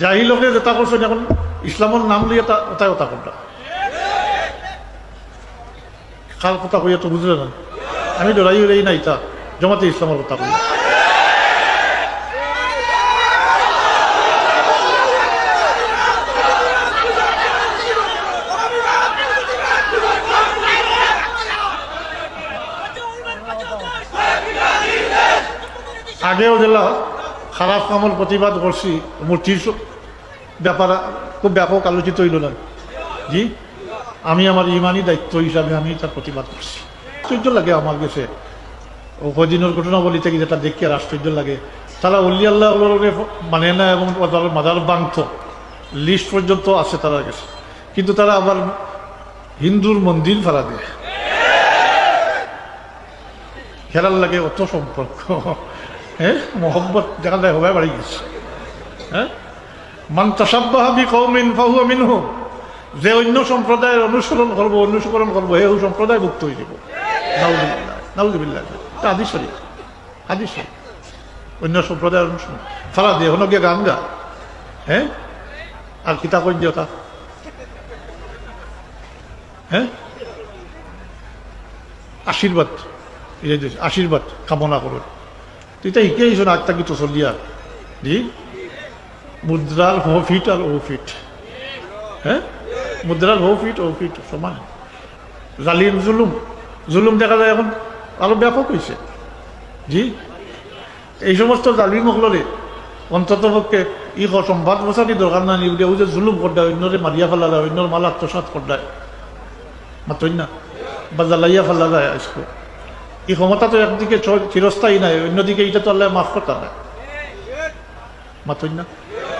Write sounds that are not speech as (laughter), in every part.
যাই লোকে যেটা করছেন এখন? ইসলামের নাম লিয়ে ওটাই ওটা করটা কার কথা কইয়া তো বুঝলে না আমি ডরাই উড়াই জমাতে ইসলামের কথা কই আগেও যেলা খারাপ কামল প্রতিবাদ করছি মূর্তির ব্যাপার খুব ব্যাপক আলোচিত হইল না। জি, আমি আমার ইমানি দায়িত্ব হিসাবে আমি তার প্রতিবাদ করছি আশ্চর্য লাগে আমার কাছে ও কদিনের ঘটনাবলী থেকে যেটা দেখি আর আশ্চর্য লাগে। তারা অলি আল্লাহ মানে না এবং তারা মাদার বাংত লিস্ট পর্যন্ত আছে তারা কাছে। কিন্তু তারা আবার হিন্দুর মন্দির ফেলা দেয়। খেলার লাগে অত সম্পর্ক হ্যাঁ মোহব্বত দেখা যায় হবাই বাড়ি গেছে হ্যাঁ মান তাসাব্বাহাবি কৌমিন ফাহু মিনহু যে অন্য সম্প্রদায়ের অনুসরণ করব অনুসরণ করব হে সম্প্রদায় মুক্ত হয়ে যাব নাউজুবিল্লাহ এটা আদি শরীফ অন্য সম্প্রদায়ের অনুসরণ ফালা দিয়ে হনো গিয়ে গান গা হ্যাঁ আর কিতা কই দিও তা হ্যাঁ আশীর্বাদ আশীর্বাদ কামনা করুন তুই তো আইস না আগ থাকি তো চলিয়া জি মুদ্রার হো ফিট আর ও ফিট হ্যাঁ মুদ্রার হো ফিট ও ফিট সমান জালিম জুলুম জুলুম দেখা যায় এখন আরও ব্যাপক হয়েছে জি এই সমস্ত জালিম হলরে অন্তত পক্ষে ই সংবাদ বসানি দরকার না নিবলে ও যে জুলুম করদায় অন্যরে মারিয়া ফেলা অন্যর মাল আত্মসাত করদায় মাতই না বা জ্বালাইয়া ফেলা যায় আজকে এই ক্ষমতা তো একদিকে চিরস্থায়ী নাই, অন্যদিকে এটা তো আল্লাহ মাফ করতে নাই মাতই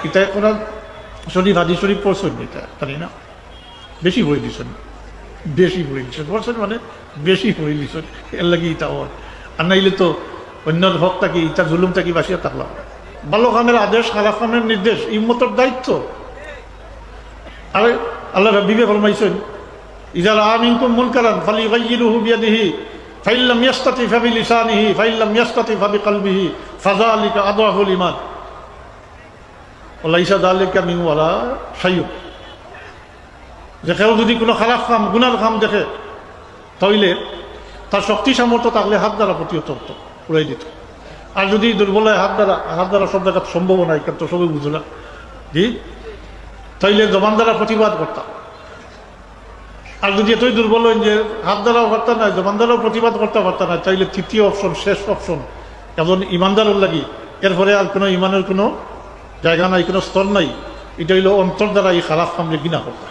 এটা কোন শরীফ হাদি শরীফ পড়ছেন এটা? জানি না? বেশি বই দিছেন। বেশি বই দিছেন। পড়ছেন মানে বেশি বই দিছেন। এর লাগে ইটা আর নাইলে তো অন্যর হকটা কি ইটা জুলুমটা কি বাসিয়া থাকলাম। ভালো কামের আদেশ খারাপ কামের নির্দেশ ইম্মতর দায়িত্ব। আরে, আল্লাহ রব্বিবে ফরমাইছেন ইজার আমিনকুম মুনকারান ফালিগাইয়িরুহু বিয়াদিহি ফাইন লাম ইয়াস্তাতি ফাবিলিসানিহি ফাইন লাম ইয়াস্তাতি ফাবিকলবিহি ফাযালিকা আদওয়াফুল ঈমান ওলাইসা যালিকা মিন ওয়ারা শাইয়্যুব যে কেউ যদি কোনো খারাপ কাম, গুনার কাম দেখে তাইলে তার শক্তি সামর্থ্য থাকলে হাত দ্বারা প্রতিহত হতো, উড়াই দিত। আর যদি দুর্বল হয়, হাত দ্বারা হাত দ্বারা সব জায়গা সম্ভব নয় কিন্তু সবই বুঝলা জি তাইলে জবান দ্বারা প্রতিবাদ করতাম। আর যদি এতই দুর্বল হন যে হাত দ্বারাও পারতাম না, জবান দ্বারাও প্রতিবাদ করতে পারতাম না তাইলে তৃতীয় অপশন, শেষ অপশন, এমন ইমানদারের লাগি। এরপরে আর কোনো ইমানের কোনো জায়গা নাই, কোনো স্তর নাই। এটা হইল অন্তর দ্বারা এই খারাপ কামলে গিনা করতা।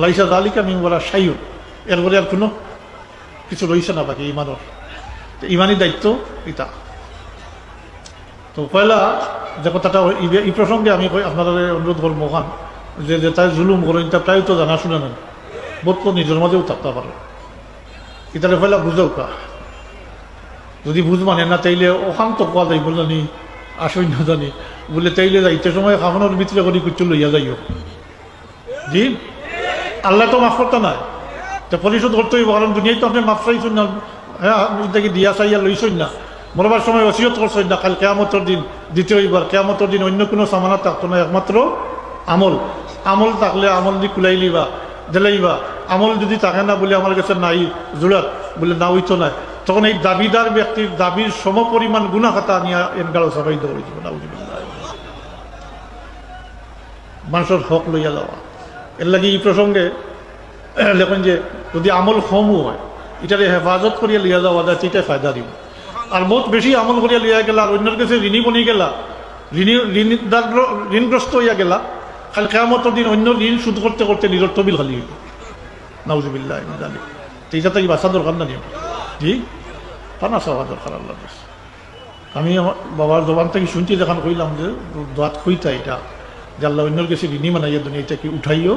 লাইসা দালিকা মিমরা সাইয়ুর এরপরে আর কোনো কিছু রইছে না বাকি ইমানের। তো ইমানি দায়িত্ব এটা। তো পয়লা, যে কথাটা এই- প্রসঙ্গে আমি কই আপনারা অনুরোধ করব মহান। যে যে তাই জুলুম করেন তা প্রায় তো জানা শুনে নেন বোধ নিজের মাঝেও থাকতে পারে। এটারে পয়লা বুঝেও কা যদি বুঝ মানে না, তাইলে অশান্ত কোয়া যাই বলল জানি, আসই না জানি। বলে তাইলে যাইতে সময় খাওয়ানোর ভিতরে করি কিছু লইয়া যাইও। জি? আল্লাহ তো মাফ করতে নাই। তো পরিশোধ করতে হইব কারণ দুনিয়ায় তো আপনি মাফ চাইছেন না। হ্যাঁ এটাকে দিয়া চাইয়া লইছেন না। মরবার সময় অসিয়ত করছেন না। কাল কেয়ামতর দিন দ্বিতীয় হইবার কেয়ামতর দিন অন্য কোনো সামানা থাকতো না একমাত্র আমল। আমল থাকলে আমল দি কুলাই লিবা দিলাইবা আমল যদি থাকে না বলে আমার কাছে নাই জোড়াত বলে না হইতো না তখন এই দাবিদার ব্যক্তির দাবির সম পরিমাণ গুণা খাতা নিয়ে এনগাড়ো সবাই দৌড়ে যাব না মানুষের হক লইয়া যাওয়া এর লাগে এই প্রসঙ্গে (clears throat) লেখেন যে, যদি আমল কমও হয় এটারে হেফাজত করিয়া লিয়া যাওয়া যায় সেটা ফায়দা দিব। আর বহুত বেশি আমল করিয়া লিয়া গেলা আর অন্যের কাছে ঋণী বনি গেলা, ঋণী ঋণগ্রস্ত হইয়া গেলা। খালি কেমতর দিন অন্য ঋণ শোধ করতে করতে নিজের তবিল খালি হইব। নাউজুবিল্লাহ জানি তো কি বাসা দরকার না জি? পানা চাওয়া দরকার আল্লাহ আমি আমার বাবার জবান থেকে শুনছি যখন কইলাম যে দাঁত খুইতা এটা, যে আল্লাহ অন্যর কাছে ঋণী মানাইয়া দুনিয়া এটা কি উঠাইও।